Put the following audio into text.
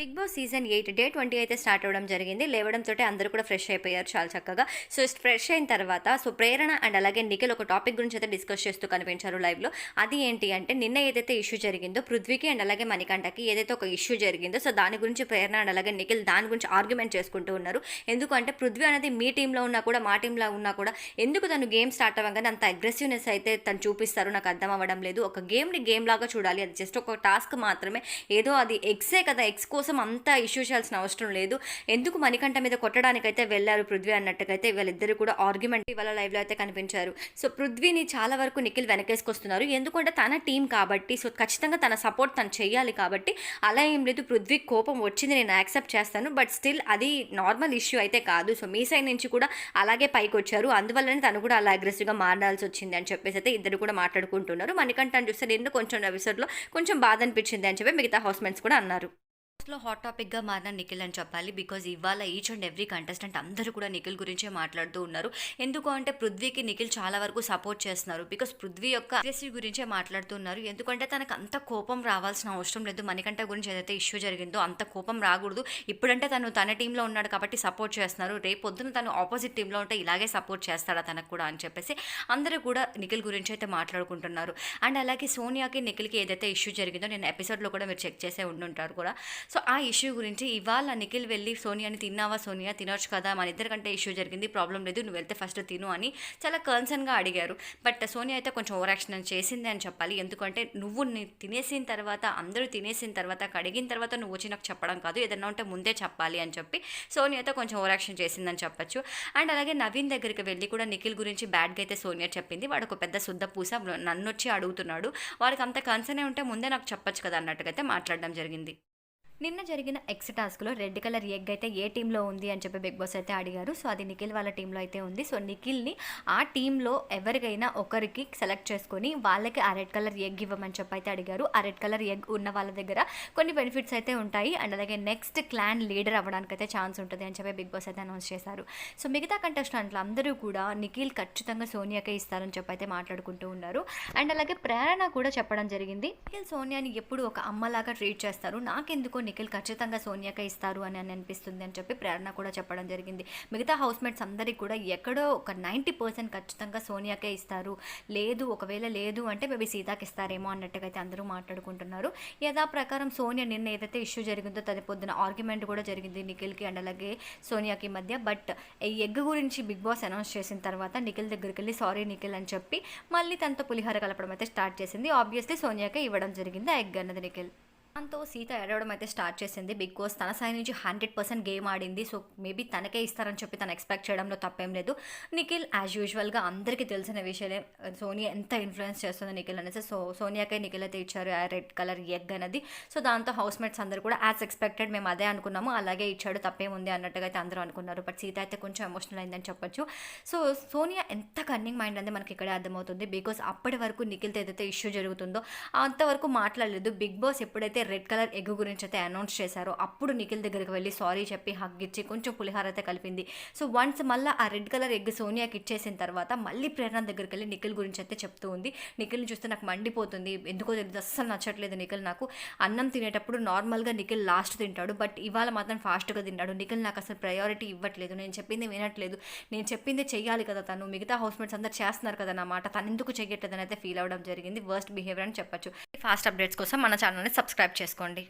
Big boss season eight day twenty అయితే start అవ్వడం జరిగింది. లేవడంతో అందరూ కూడా ఫ్రెష్ అయిపోయారు చాలా చక్కగా. సో ఫ్రెష్ అయిన తర్వాత సో ప్రేరణ అండ్ అలాగే నిఖిల్ ఒక టాపిక్ గురించి అయితే డిస్కస్ చేస్తూ కనిపించారు లైవ్లో. అది ఏంటి అంటే నిన్న ఏదైతే ఇష్యూ జరిగిందో పృథ్వీకి అండ్ అలాగే మణికంఠకి ఏదైతే ఒక ఇష్యూ జరిగిందో సో దాని గురించి ప్రేరణ అండ్ అలాగే నిఖిల్ దాని గురించి ఆర్గ్యుమెంట్ చేసుకుంటూ ఉన్నారు. ఎందుకంటే పృథ్వీ అనేది మీ టీంలో ఉన్నా కూడా మా టీంలో ఉన్నా కూడా ఎందుకు తను గేమ్ స్టార్ట్ అవ్వగానే అంత అగ్రెసివ్నెస్ అయితే తను చూపిస్తారు నాకు అర్థం అవ్వడం లేదు. ఒక గేమ్ని గేమ్ లాగా చూడాలి. అది జస్ట్ ఒక టాస్క్ మాత్రమే. ఏదో అది ఎగ్సే కదా ఎగ్స్ కోసం అంతా ఇష్యూ చేయాల్సిన అవసరం లేదు. ఎందుకు మణికంఠ మీద కొట్టడానికైతే వెళ్ళారు పృథ్వీ అన్నట్టుగైతే వీళ్ళిద్దరు కూడా ఆర్గ్యుమెంట్ ఇవాళ లైవ్లో అయితే కనిపించారు. సో పృథ్వీని చాలా వరకు నిఖిల్ వెనకేసుకొస్తున్నారు. ఎందుకంటే తన టీం కాబట్టి సో ఖచ్చితంగా తన సపోర్ట్ తను చేయాలి కాబట్టి అలా ఏం లేదు. పృథ్వీ కోపం వచ్చింది నేను యాక్సెప్ట్ చేస్తాను. బట్ స్టిల్ అది నార్మల్ ఇష్యూ అయితే కాదు. సో మీ సైడ్ నుంచి కూడా అలాగే పైకి వచ్చారు. అందువల్లనే తను కూడా అలా అగ్రెసివ్గా మారాల్సి వచ్చింది అని చెప్పేసి అయితే ఇద్దరు కూడా మాట్లాడుకుంటున్నారు. మణికంఠ చూస్తే నేను కొంచెం ఎపిసోడ్లో కొంచెం బాధ అనిపించింది అని చెప్పి మిగతా హౌస్మెంట్స్ కూడా అన్నారు. లో హాట్ టాపిక్గా మారిన నిఖిల్ అని చెప్పాలి. బికాజ్ ఇవాళ ఈచ్ అండ్ ఎవ్రీ కంటెస్టెంట్ అందరూ కూడా నిఖిల్ గురించే మాట్లాడుతూ ఉన్నారు. ఎందుకు అంటే పృథ్వీకి నిఖిల్ చాలా వరకు సపోర్ట్ చేస్తున్నారు. బికాస్ పృథ్వీ యొక్క అగ్రెసివ్ గురించే మాట్లాడుతున్నారు ఎందుకంటే తనకు అంత కోపం రావాల్సిన అవసరం లేదు. మణికంఠ గురించి ఏదైతే ఇష్యూ జరిగిందో అంత కోపం రాకూడదు. ఇప్పుడంటే తను తన టీంలో ఉన్నాడు కాబట్టి సపోర్ట్ చేస్తున్నారు. రేపు పొద్దున తను ఆపోజిట్ టీంలో ఉంటే ఇలాగే సపోర్ట్ చేస్తాడా తనకు కూడా అని చెప్పేసి అందరూ కూడా నిఖిల్ గురించి అయితే మాట్లాడుకుంటున్నారు. అండ్ అలాగే సోనియాకి నిఖిల్కి ఏదైతే ఇష్యూ జరిగిందో నేను ఎపిసోడ్లో కూడా మీరు చెక్ చేసే ఉండుంటారు కూడా. సో ఆ ఇష్యూ గురించి ఇవాళ నిఖిల్ వెళ్ళి సోనియాని తిన్నావా? సోనియా తినొచ్చు కదా? మన ఇద్దరికంటే ఇష్యూ జరిగింది ప్రాబ్లం లేదు నువ్వు వెళ్తే ఫస్ట్ తిను అని చాలా కన్సర్న్గా అడిగారు. బట్ సోనియా అయితే కొంచెం ఓవర్ యాక్షన్ చేసింది అని చెప్పాలి. ఎందుకంటే నువ్వు తినేసిన తర్వాత అందరూ తినేసిన తర్వాత కడిగిన తర్వాత నువ్వు వచ్చి నాకు చెప్పడం కాదు ఏదన్నా ఉంటే ముందే చెప్పాలి అని చెప్పి సోనియా అయితే కొంచెం ఓవర్ యాక్షన్ చేసిందని చెప్పొచ్చు. అండ్ అలాగే నవీన్ దగ్గరికి వెళ్ళి కూడా నిఖిల్ గురించి బ్యాడ్గా అయితే సోనియా చెప్పింది. వాడు ఒక పెద్ద శుద్ధ పూస నన్ను వచ్చి అడుగుతున్నాడు. వాడికి అంత కన్సర్నే ఉంటే ముందే నాకు చెప్పచ్చు కదా అన్నట్టుగా అయితే మాట్లాడడం జరిగింది. నిన్న జరిగిన ఎక్స్ టాస్క్లో రెడ్ కలర్ ఎగ్ అయితే ఏ టీంలో ఉంది అని చెప్పి బిగ్ బాస్ అయితే అడిగారు. సో అది నిఖిల్ వాళ్ళ టీంలో అయితే ఉంది. సో నిఖిల్ని ఆ టీంలో ఎవరికైనా ఒకరికి సెలెక్ట్ చేసుకొని వాళ్ళకి ఆ రెడ్ కలర్ ఎగ్ ఇవ్వమని చెప్పి అయితే అడిగారు. ఆ రెడ్ కలర్ ఎగ్ ఉన్న వాళ్ళ దగ్గర కొన్ని బెనిఫిట్స్ అయితే ఉంటాయి. అండ్ అలాగే నెక్స్ట్ క్లాన్ లీడర్ అవ్వడానికి అయితే ఛాన్స్ ఉంటుంది అని చెప్పి బిగ్ బాస్ అయితే అనౌన్స్ చేశారు. సో మిగతా కంటెస్టెంట్లు అందరూ కూడా నిఖిల్ ఖచ్చితంగా సోనియాకే ఇస్తారని చెప్పి అయితే మాట్లాడుకుంటూ ఉన్నారు. అండ్ అలాగే ప్రేరణ కూడా చెప్పడం జరిగింది. నిఖిల్ సోనియాని ఎప్పుడు ఒక అమ్మలాగా ట్రీట్ చేస్తారు? నాకెందుకో నిఖిల్ ఖచ్చితంగా సోనియాకే ఇస్తారు అని అని అనిపిస్తుంది అని చెప్పి ప్రేరణ కూడా చెప్పడం జరిగింది. మిగతా హౌస్ మేట్స్ అందరికీ కూడా ఎక్కడో ఒక నైంటీ పర్సెంట్ ఖచ్చితంగా సోనియాకే ఇస్తారు. లేదు ఒకవేళ లేదు అంటే మేబీ సీతాకి ఇస్తారేమో అన్నట్టుగా అయితే అందరూ మాట్లాడుకుంటున్నారు. యథా ప్రకారం సోనియా నిన్న ఏదైతే ఇష్యూ జరిగిందో తది పొద్దున ఆర్గ్యుమెంట్ కూడా జరిగింది నిఖిల్కి అండ్ అలాగే సోనియాకి మధ్య. బట్ ఈ ఎగ్ గురించి బిగ్ బాస్ అనౌన్స్ చేసిన తర్వాత నిఖిల్ దగ్గరికి వెళ్ళి సారీ నిఖిల్ అని చెప్పి మళ్ళీ తనతో పులిహోర కలపడం అయితే స్టార్ట్ చేసింది. ఆబ్వియస్లీ సోనియాకే ఇవ్వడం జరిగింది ఆ ఎగ్ అన్నది నిఖిల్. దాంతో సీత ఏడవడం అయితే స్టార్ట్ చేసింది. బిగ్ బాస్ తన సైడ్ నుంచి హండ్రెడ్ పర్సెంట్ గేమ్ ఆడింది. సో మేబీ తనకే ఇస్తారని చెప్పి తను ఎక్స్పెక్ట్ చేయడంలో తప్పేం లేదు. నిఖిల్ యాజ్ యూజువల్గా అందరికీ తెలిసిన విషయమే సోనియా ఎంత ఇన్ఫ్లుయెన్స్ చేస్తుందో నిఖిల్ అనేసి. సో సోనియాకే నిఖిల్ అయితే ఇచ్చారు. ఆ రెడ్ కలర్ ఎగ్ అనేది. సో దాంతో హౌస్ మేట్స్ అందరూ కూడా యాజ్ ఎక్స్పెక్టెడ్ మేము అదే అనుకున్నాము. అలాగే ఇచ్చాడు. తప్పేముంది అన్నట్టుగా అయితే అందరూ అనుకున్నారు. బట్ సీత అయితే కొంచెం ఎమోషనల్ అయిందని చెప్పొచ్చు. సో సోనియా ఎంత కన్నింగ్ మైండ్ అనేది మనకి ఇక్కడే అర్థమవుతుంది. బికాస్ అప్పటి వరకు నిఖిల్తో ఏదైతే ఇష్యూ జరుగుతుందో అంతవరకు మాట్లాడలేదు. బిగ్ బాస్ ఎప్పుడైతే రెడ్ కలర్ ఎగ్ గురించి అయితే అనౌన్స్ చేశారో. అప్పుడు నిఖిల్ దగ్గరికి వెళ్ళి సారీ చెప్పి హగ్ ఇచ్చి కొంచెం పులిహార అయితే కలిపింది. సో వన్స్ మళ్ళీ ఆ రెడ్ కలర్ ఎగ్ సోనియాకి ఇచ్చేసిన తర్వాత మళ్ళీ ప్రేరణ దగ్గరికి వెళ్ళి నిఖిల్ గురించి అయితే చెప్తూ ఉంది. నిఖిల్ని చూస్తే నాకు మండిపోతుంది. ఎందుకో తెలియదు అస్సలు నచ్చట్లేదు నిఖిల్ నాకు. అన్నం తినేటప్పుడు నార్మల్గా నిఖిల్ లాస్ట్ తింటాడు. బట్ ఇవాళ మాత్రం ఫాస్ట్గా తింటాడు. నిఖిల్ నాకు అసలు ప్రయారిటీ ఇవ్వట్లేదు. నేను చెప్పింది వినట్లేదు. నేను చెప్పింది చెయ్యాలి కదా తను. మిగతా హౌస్మేట్స్ అందరు చేస్తున్నారు కదా నా మాట. తను ఎందుకు చెయ్యట్లేదని అయితే ఫీల్ అవ్వడం జరిగింది. వర్స్ట్ బిహేవియర్ అని చెప్పచ్చు. ఫాస్ట్ అప్డేట్స్ కోసం మన ఛానల్ని సబ్స్క్రైబ్ చేసుకోండి.